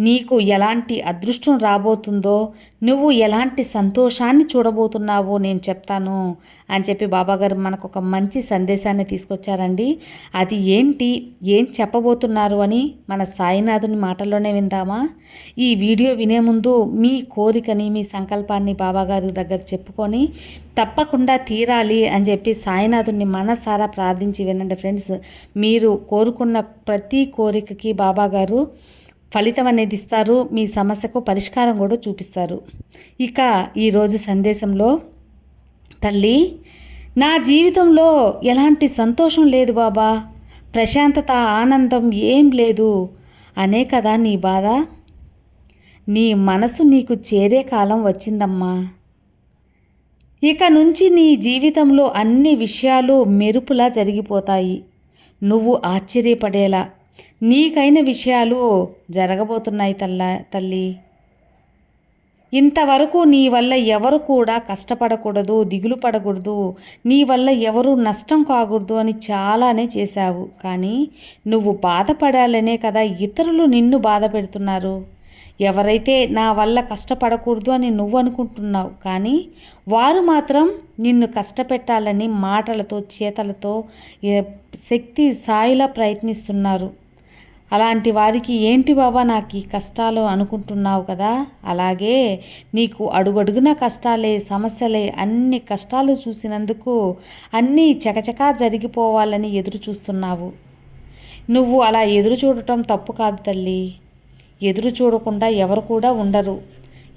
నీకు ఎలాంటి అదృష్టం రాబోతుందో నువ్వు ఎలాంటి సంతోషాన్ని చూడబోతున్నావో నేను చెప్తాను అని చెప్పి బాబాగారు మనకు ఒక మంచి సందేశాన్ని తీసుకొచ్చారండి. అది ఏంటి? ఏం చెప్పబోతున్నారు అని మన సాయినాథుని మాటల్లోనే విందామా? ఈ వీడియో వినే ముందు మీ కోరికని మీ సంకల్పాన్ని బాబాగారి దగ్గర చెప్పుకొని తప్పకుండా తీరాలి అని చెప్పి సాయినాథుని మనసారా ప్రార్థించి వినండి ఫ్రెండ్స్. మీరు కోరుకున్న ప్రతి కోరికకి బాబాగారు ఫలితం అనేది ఇస్తారు మీ సమస్యకు పరిష్కారం కూడా చూపిస్తారు. ఇక ఈరోజు సందేశంలో తల్లి నా జీవితంలో ఎలాంటి సంతోషం లేదు బాబా ప్రశాంతత ఆనందం ఏం లేదు అనే కదా నీ బాధ? నీ మనసు నీకు చేరే కాలం వచ్చిందమ్మా. ఇక నుంచి నీ జీవితంలో అన్ని విషయాలు మెరుపులా జరిగిపోతాయి. నువ్వు ఆశ్చర్యపడేలా నీకైన విషయాలు జరగబోతున్నాయి తల్ల తల్లి. ఇంతవరకు నీ వల్ల ఎవరు కూడా కష్టపడకూడదు దిగులు పడకూడదు. నీ వల్ల ఎవరు నష్టం కాకూడదు అని చాలానే చేశావు. కానీ నువ్వు బాధపడాలనే కదా ఇతరులు నిన్ను బాధ పెడుతున్నారు. ఎవరైతే నా వల్ల కష్టపడకూడదు అని నువ్వు అనుకుంటున్నావు కానీ వారు మాత్రం నిన్ను కష్టపెట్టాలని మాటలతో చేతలతో శక్తి సాయిలా ప్రయత్నిస్తున్నారు. అలాంటి వారికి ఏంటి బాబా నాకు ఈ కష్టాలు అనుకుంటున్నావు కదా? అలాగే నీకు అడుగడుగున కష్టాలే సమస్యలే అన్ని కష్టాలు చూసినందుకు అన్నీ చకచకా జరిగిపోవాలని ఎదురు చూస్తున్నావు. నువ్వు అలా ఎదురు చూడటం తప్పు కాదు తల్లి. ఎదురు చూడకుండా ఎవరు కూడా ఉండరు.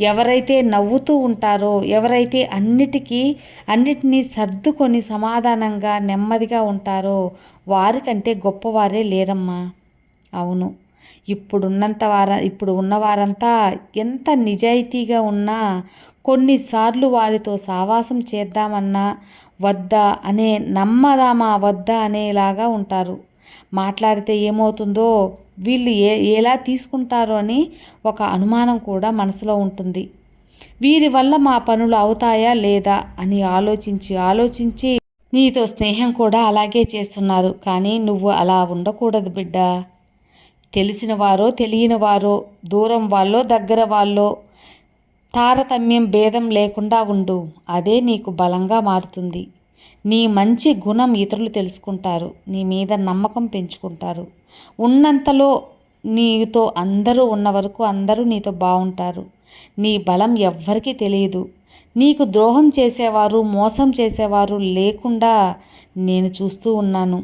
ఎవరైతే నవ్వుతూ ఉంటారో ఎవరైతే అన్నిటికీ అన్నిటినీ సర్దుకొని సమాధానంగా నెమ్మదిగా ఉంటారో వారికంటే గొప్పవారే లేరమ్మా. అవును. ఇప్పుడున్నంత వార ఇప్పుడు ఉన్నవారంతా ఎంత నిజాయితీగా ఉన్నా కొన్నిసార్లు వారితో సావాసం చేద్దామన్నా వద్దా అనే నమ్మదామా వద్దా అనేలాగా ఉంటారు. మాట్లాడితే ఏమవుతుందో వీళ్ళు ఏ ఎలా తీసుకుంటారో అని ఒక అనుమానం కూడా మనసులో ఉంటుంది. వీరి వల్ల మా పనులు అవుతాయా లేదా అని ఆలోచించి ఆలోచించి నీతో స్నేహం కూడా అలాగే చేస్తున్నారు. కానీ నువ్వు అలా ఉండకూడదు బిడ్డా. తెలిసిన వారో తెలియని వారో దూరం వాళ్ళో దగ్గర వాళ్ళో తారతమ్యం భేదం లేకుండా ఉండు. అదే నీకు బలంగా మారుతుంది. నీ మంచి గుణం ఇతరులు తెలుసుకుంటారు. నీ మీద నమ్మకం పెంచుకుంటారు. ఉన్నంతలో నీతో అందరూ ఉన్న వరకు అందరూ నీతో బాగుంటారు నీ బలం ఎవ్వరికీ తెలియదు. నీకు ద్రోహం చేసేవారు మోసం చేసేవారు లేకుండా నేను చూస్తూ ఉన్నాను.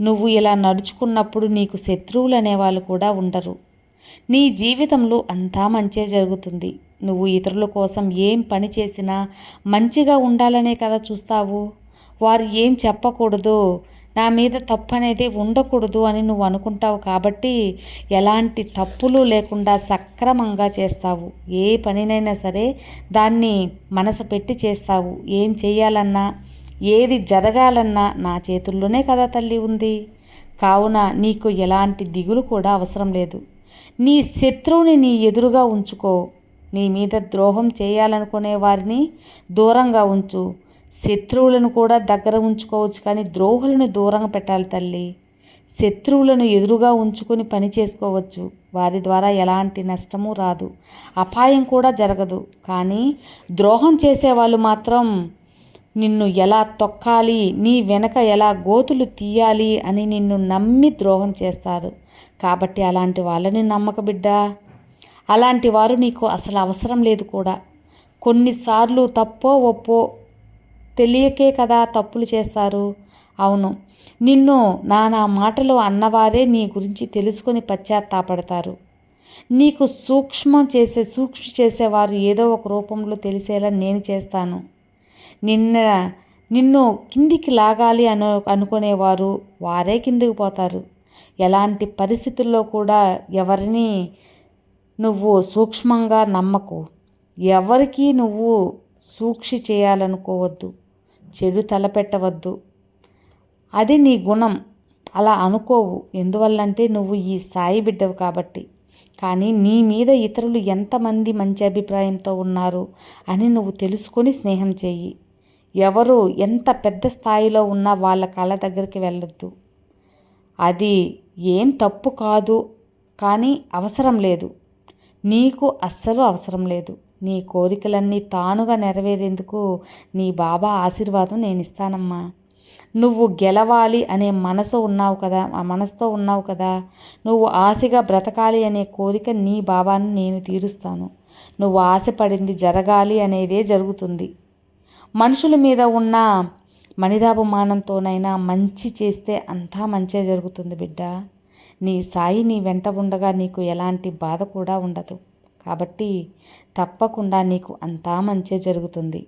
నువ్వు ఇలా నడుచుకున్నప్పుడు నీకు శత్రువులు అనేవాళ్ళు కూడా ఉండరు. నీ జీవితంలో అంతా మంచే జరుగుతుంది. నువ్వు ఇతరుల కోసం ఏం పని చేసినా మంచిగా ఉండాలనే కదా చూస్తావు. వారు ఏం చెప్పకూడదు. నా మీద తప్పు అనేది ఉండకూడదు అని నువ్వు అనుకుంటావు కాబట్టి ఎలాంటి తప్పులు లేకుండా సక్రమంగా చేస్తావు. ఏ పనినైనా సరే దాన్ని మనసు పెట్టి చేస్తావు. ఏం చేయాలన్నా ఏది జరగాలన్నా నా చేతుల్లోనే కదా తల్లి ఉంది. కావున నీకు ఎలాంటి దిగులు కూడా అవసరం లేదు. నీ శత్రువుని నీ ఎదురుగా ఉంచుకో. నీ మీద ద్రోహం చేయాలనుకునే వారిని దూరంగా ఉంచు. శత్రువులను కూడా దగ్గర ఉంచుకోవచ్చు కానీ ద్రోహులను దూరంగా పెట్టాలి తల్లి. శత్రువులను ఎదురుగా ఉంచుకొని పని చేసుకోవచ్చు. వారి ద్వారా ఎలాంటి నష్టము రాదు. అపాయం కూడా జరగదు. కానీ ద్రోహం చేసేవాళ్ళు మాత్రం నిన్ను ఎలా తొక్కాలి నీ వెనక ఎలా గోతులు తీయాలి అని నిన్ను నమ్మి ద్రోహం చేస్తారు. కాబట్టి అలాంటి వాళ్ళని నమ్మక బిడ్డ. అలాంటి వారు నీకు అసలు అవసరం లేదు కూడా. కొన్నిసార్లు తప్పో ఒప్పో తెలియకే కదా తప్పులు చేస్తారు. అవును నిన్ను నానా మాటలు అన్నవారే నీ గురించి తెలుసుకొని పశ్చాత్తాపడతారు. నీకు సూక్ష్మం చేసే సూక్ష్మ చేసేవారు ఏదో ఒక రూపంలో తెలిసేలా నేను చేస్తాను. నిన్న నిన్ను కిందికి లాగాలి అను అనుకునేవారు వారే కిందికి పోతారు. ఎలాంటి పరిస్థితుల్లో కూడా ఎవరిని నువ్వు సూక్ష్మంగా నమ్మకు. ఎవరికి నువ్వు సూక్షి చేయాలనుకోవద్దు. చెడు తలపెట్టవద్దు. అది నీ గుణం. అలా అనుకోవు. ఎందువల్లంటే నువ్వు ఈ సాయి బిడ్డవు కాబట్టి. కానీ నీ మీద ఇతరులు ఎంతమంది మంచి అభిప్రాయంతో ఉన్నారు అని నువ్వు తెలుసుకొని స్నేహం చెయ్యి. ఎవరు ఎంత పెద్ద స్థాయిలో ఉన్నా వాళ్ళ కళ దగ్గరికి వెళ్ళొద్దు. అది ఏం తప్పు కాదు కానీ అవసరం లేదు. నీకు అస్సలు అవసరం లేదు. నీ కోరికలన్నీ తానుగా నెరవేరేందుకు నీ బాబా ఆశీర్వాదం నేను ఇస్తానమ్మా. నువ్వు గెలవాలి అనే మనసు ఉన్నావు కదా ఆ మనసుతో ఉన్నావు కదా. నువ్వు ఆశగా బ్రతకాలి అనే కోరిక నీ బాబాను నేను తీరుస్తాను. నువ్వు ఆశపడింది జరగాలి అనేదే జరుగుతుంది. మనుషుల మీద ఉన్న మనిదాభిమానంతోనైనా మంచి చేస్తే అంతా మంచే జరుగుతుంది బిడ్డ. నీ సాయి నీ వెంట ఉండగా నీకు ఎలాంటి బాధ కూడా ఉండదు. కాబట్టి తప్పకుండా నీకు అంతా మంచే జరుగుతుంది.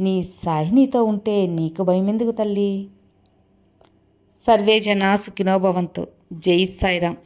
నీ సాయి నీతో ఉంటే నీకు భయం ఎందుకు తల్లి సర్వే జన జై సాయిరామ్.